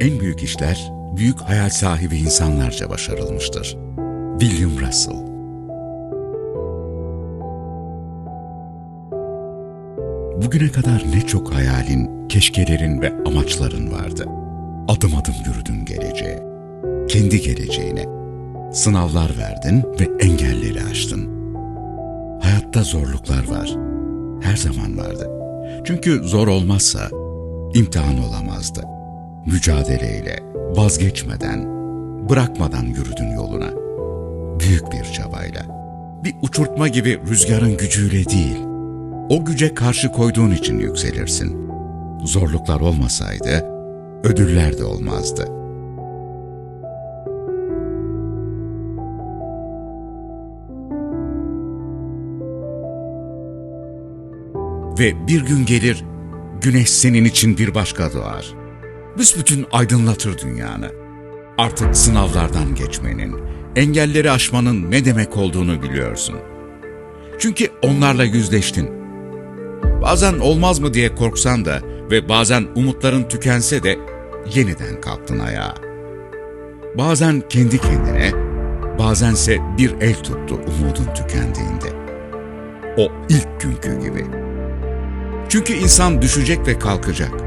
En büyük işler, büyük hayal sahibi insanlarca başarılmıştır. William Russell Bugüne kadar ne çok hayalin, keşkelerin ve amaçların vardı. Adım adım yürüdün geleceğe. Kendi geleceğine. Sınavlar verdin ve engelleri aştın. Hayatta zorluklar var. Her zaman vardı. Çünkü zor olmazsa imtihan olamazdı. Mücadeleyle, vazgeçmeden, bırakmadan yürüdün yoluna. Büyük bir çabayla. Bir uçurtma gibi rüzgarın gücüyle değil, o güce karşı koyduğun için yükselirsin. Zorluklar olmasaydı, ödüller de olmazdı. Ve bir gün gelir, güneş senin için bir başka doğar. Büsbütün aydınlatır dünyanı. Artık sınavlardan geçmenin, engelleri aşmanın ne demek olduğunu biliyorsun. Çünkü onlarla yüzleştin. Bazen olmaz mı diye korksan da ve bazen umutların tükense de yeniden kalktın ayağa. Bazen kendi kendine, bazense bir el tuttu umudun tükendiğinde. O ilk günkü gibi. Çünkü insan düşecek ve kalkacak.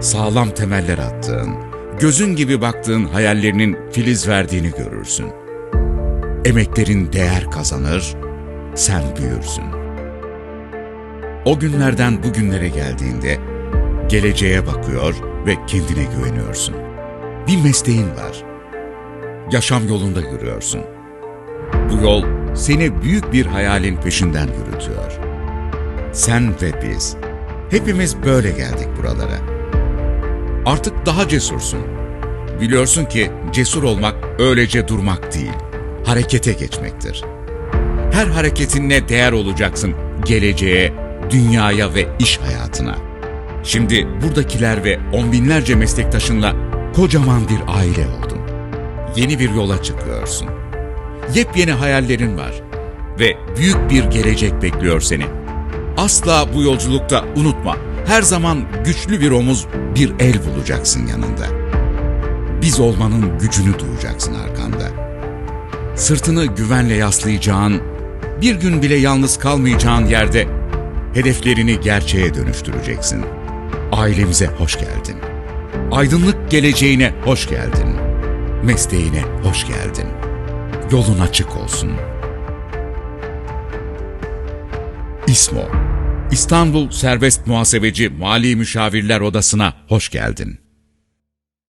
Sağlam temeller attığın, gözün gibi baktığın hayallerinin filiz verdiğini görürsün. Emeklerin değer kazanır, sen büyürsün. O günlerden bugünlere geldiğinde geleceğe bakıyor ve kendine güveniyorsun. Bir mesleğin var. Yaşam yolunda yürüyorsun. Bu yol seni büyük bir hayalin peşinden yürütüyor. Sen ve biz. Hepimiz böyle geldik buralara. Artık daha cesursun. Biliyorsun ki cesur olmak öylece durmak değil, harekete geçmektir. Her hareketinle değer olacaksın geleceğe, dünyaya ve iş hayatına. Şimdi buradakiler ve on binlerce meslektaşınla kocaman bir aile oldun. Yeni bir yola çıkıyorsun. Yepyeni hayallerin var ve büyük bir gelecek bekliyor seni. Asla bu yolculukta unutma, her zaman güçlü bir omuz, bir el bulacaksın yanında. Biz olmanın gücünü duyacaksın arkanda. Sırtını güvenle yaslayacağın, bir gün bile yalnız kalmayacağın yerde hedeflerini gerçeğe dönüştüreceksin. Ailemize hoş geldin. Aydınlık geleceğine hoş geldin. Mesleğine hoş geldin. Yolun açık olsun. İSMO İstanbul Serbest Muhasebeci Mali Müşavirler Odası'na hoş geldin.